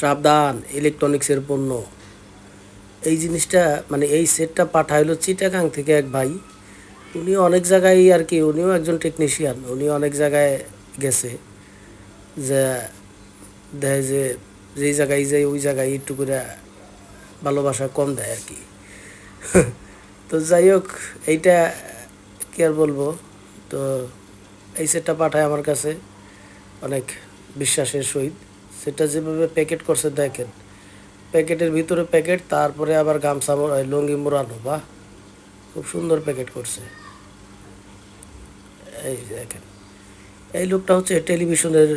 সাবধান ইলেকট্রনিক্সের পণ্য। এই জিনিসটা মানে এই সেটটা পাঠাইলো চিটাগাং থেকে এক ভাই। উনি অনেক জায়গায় আর কি, উনিও একজন টেকনিশিয়ান উনি অনেক জায়গায় গেছে। যে দেয় যে যেই জায়গায় যাই, ওই জায়গায় একটু করে ভালোবাসা কম দেয় আর কি। তো যাই হোক, এইটা কি আর বলব? তো এই সেটটা পাঠায় আমার কাছে। অনেক বিশ্বাসের সহিত। সেটা যেভাবে প্যাকেট করছে দেখেন। প্যাকেটের ভিতরে প্যাকেট তারপরে আবার গামছা লুঙ্গি মোড়ানো, বাহ! খুব সুন্দর প্যাকেট করছে। এই দেখেন। এই লোকটা হচ্ছে টেলিভিশনের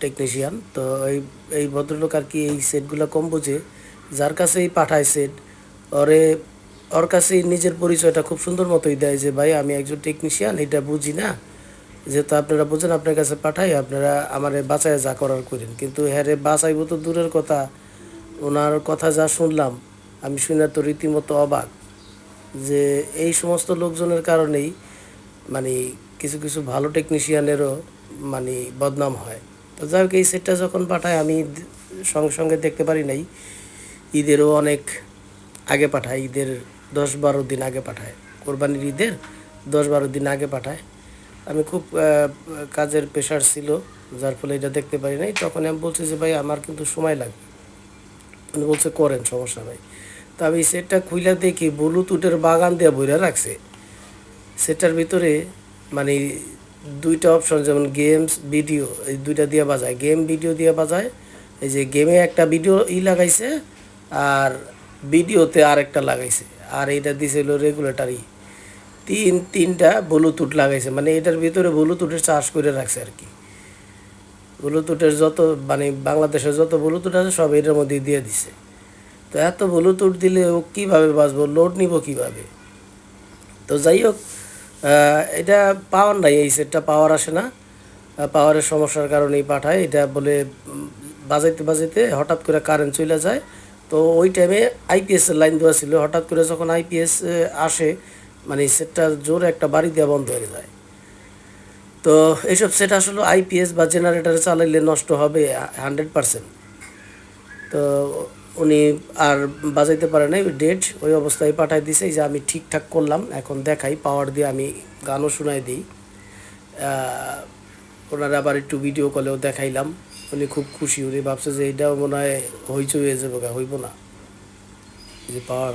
টেকনিশিয়ান তো এই এই ভদ্রলোক আর কি এই সেটগুলো কম বোঝে। যার কাছেই পাঠায় সেট ওরে, ওর কাছেই নিজের পরিচয়টা খুব সুন্দর মতোই দেয় যে, ভাই, আমি একজন টেকনিশিয়ান এটা বুঝি না? যেহেতু আপনারা বুঝেন, আপনার কাছে পাঠাই, আপনারা আমার বাঁচায় যা করার করেন। কিন্তু হ্যাঁ বাঁচাইব তো দূরের কথা। ওনার কথা যা শুনলাম, আমি শুনে তো রীতিমতো অবাক যে এই সমস্ত লোকজনের কারণেই মানে কিছু কিছু ভালো টেকনিশিয়ানেরও মানে বদনাম হয়। তো যাই হোক, এই সেটটা যখন পাঠায়, আমি সঙ্গে সঙ্গে দেখতে পারি নাই। ঈদেরও অনেক আগে পাঠায়, ঈদের দশ বারো দিন আগে পাঠায়। কোরবানির ঈদের দশ বারো দিন আগে পাঠায়। আমি খুব কাজের প্রেশার ছিল, যার ফলে এটা দেখতে পারি নাই। তখন আমি বলছি যে, ভাই, আমার কিন্তু সময় লাগবে। উনি বলছে, করেন, সমস্যা নাই। তো আমি সেটটা খুইলা দেখি, ব্লুটুথের বাগান দিয়ে বইরা রাখছে। সেটার ভিতরে মানে দুইটা অপশন যেমন গেমস ভিডিও এই দুইটা দিয়ে বাজায়। গেম ভিডিও দিয়ে বাজায়। এই যে গেমে একটা ভিডিও ই লাগাইছে, আর ভিডিওতে আরেকটা লাগাইছে। আর এইটা দিছিল রেগুলেটারি তিন, তিনটা ব্লুটুথ লাগাইছে। মানে এটার ভিতরে ব্লুটুথের চার্জ করে রাখছে আর কি। ব্লুটুথের যত মানে বাংলাদেশের যত ব্লুটুথ আছে, সব এটার মধ্যে দিয়ে দিছে। তো এত ব্লুটুথ দিলে ও কীভাবে বাঁচবো? লোড নিব কীভাবে? তো যাই হোক এটা পাওয়ার নাই, এই সেটটা পাওয়ার আসে না। পাওয়ারের সমস্যার কারণেই পাঠায়। এটা বলে বাজাইতে বাজাইতে হঠাৎ করে কারেন্ট চলে যায়। তো ওই টাইমে আইপিএস এর লাইন দেওয়া ছিল। হঠাৎ করে যখন আইপিএস আসে মানে সেটটা জোরে একটা বাড়ি দেওয়া বন্ধ হয়ে যায়। তো এইসব সেট আসলে আইপিএস বা জেনারেটারে চালাইলে নষ্ট হবে হান্ড্রেড পারসেন্ট। তো উনি আর বাজাইতে পারে নাই ডেট, ওই অবস্থায় পাঠাই দিছে যে আমি ঠিকঠাক করলাম, এখন দেখাই, পাওয়ার দিয়ে আমি গানও শোনাই দিই। ওনারা আবার একটু ভিডিও কলেও দেখাইলাম, উনি খুব খুশি, উনি ভাবছে যে এটাও মনে হয় হইচই হয়ে যাবে হইব না। যে পাওয়ার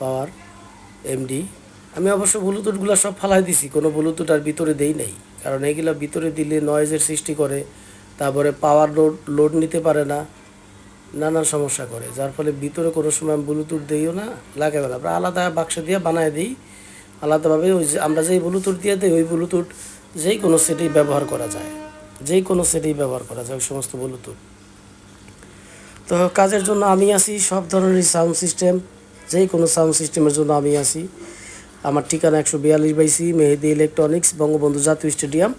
পাওয়ার এমডি আমি অবশ্য ব্লুটুথগুলো সব ফালাই দিছি, কোনো ব্লুটুথ আর ভিতরে দেই নাই। কারণ এইগুলো ভিতরে দিলে নয়েজের সৃষ্টি করে, তারপরে পাওয়ার লোড লোড নিতে পারে না, নানান সমস্যা করে। যার ফলে ভিতরে কোনো সময় ব্লুটুথ দিইও না লাগাবে না। আমরা আলাদা বাক্স দিয়ে বানায় দিই, আলাদাভাবে ওই যে আমরা যেই ব্লুটুথ দিয়ে দিই, ওই ব্লুটুথ যেই কোনো সেটেই ব্যবহার করা যায়। যেই কোনো সেটেই ব্যবহার করা যায়, ওই সমস্ত ব্লুটুথ। তো কাজের জন্য আমি আছি, সব ধরনের সাউন্ড সিস্টেম যেই কোনো সাউন্ড সিস্টেমের জন্য আমি আছি। আমার ঠিকানা একশো বিয়াল্লিশ বাইসি মেহেদি ইলেকট্রনিক্স বঙ্গবন্ধু জাতীয় স্টেডিয়াম।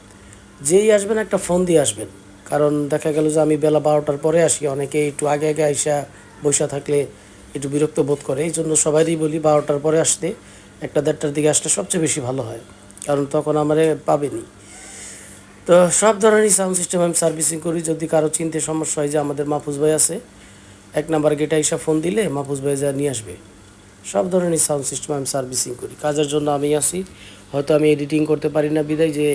যেই আসবেন একটা ফোন দিয়ে আসবেন। কারণ দেখা গেল যে আমি বেলা বারোটার পরে আসি। অনেকে একটু আগে আগে আইসা বসা থাকলে একটু বিরক্ত বোধ করে। এই জন্য সবাইই বলি বারোটার পরে আসতে, একটা দেড়টার দিকে আসলে সবচেয়ে বেশি ভালো হয়। কারণ তখন আমারে পাবেনি। তো সব ধরনেরই সাউন্ড সিস্টেম আমি সার্ভিসিং করি। যদি কারও চিনতে সমস্যা হয় যে আমাদের মাহফুজ ভাই আছে, এক নাম্বার গেটে এসে ফোন দিলে মাহফুজ ভাই যা নিয়ে আসবে। সব ধরনের সাউন্ড সিস্টেম আমি সার্ভিসিং করি। কাজের জন্য আমি আসি হয়তো আমি এডিটিং করতে পারি না বিদায় যে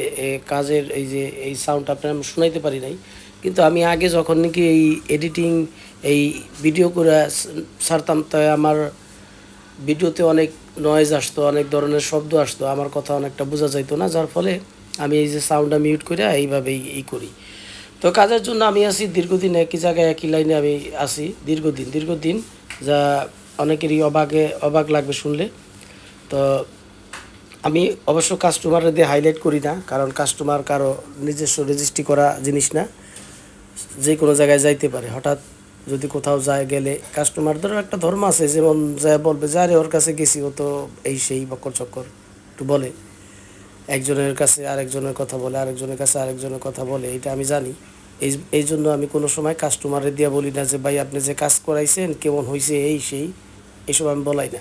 কাজের এই যে, এই সাউন্ড আপনার আমি শোনাইতে পারি নাই। কিন্তু আমি আগে যখন নাকি এই এডিটিং এই ভিডিও করে স- ছাড়তাম তাই আমার ভিডিওতে অনেক নয়েজ আসতো, অনেক ধরনের শব্দ আসতো, আমার কথা অনেকটা বোঝা যাইতো না, যার ফলে আমি এই যে সাউন্ডটা মিউট করে এইভাবেই এই করি। তো কাজের জন্য আমি আছি, দীর্ঘদিন একই জায়গায়, একই লাইনে আমি আছি, দীর্ঘদিন দীর্ঘদিন যা অনেকেরই অবাকে, অবাক লাগবে শুনলে। তো আমি অবশ্য কাস্টমারের দিয়ে হাইলাইট করি না, কারণ কাস্টমার কারও নিজস্ব রেজিস্ট্রি করা জিনিস না। যে কোনো জায়গায় যাইতে পারে। হঠাৎ যদি কোথাও যায় গেলে কাস্টমারদেরও একটা ধর্ম আছে, যেমন যা বলবে যা রে ওর কাছে গেছি। ও তো এই সেই বকর চক্কর একটু বলে। একজনের কাছে আরেকজনের কথা বলে, আরেকজনের কাছে আরেকজনের কথা বলে, এটা আমি জানি। এই এই জন্য আমি কোনো সময় কাস্টমারের দিয়ে বলি না যে, ভাই, আপনি যে কাজ করাইছেন, কেমন হয়েছে এই, সেই। এসব আমি বলাই না।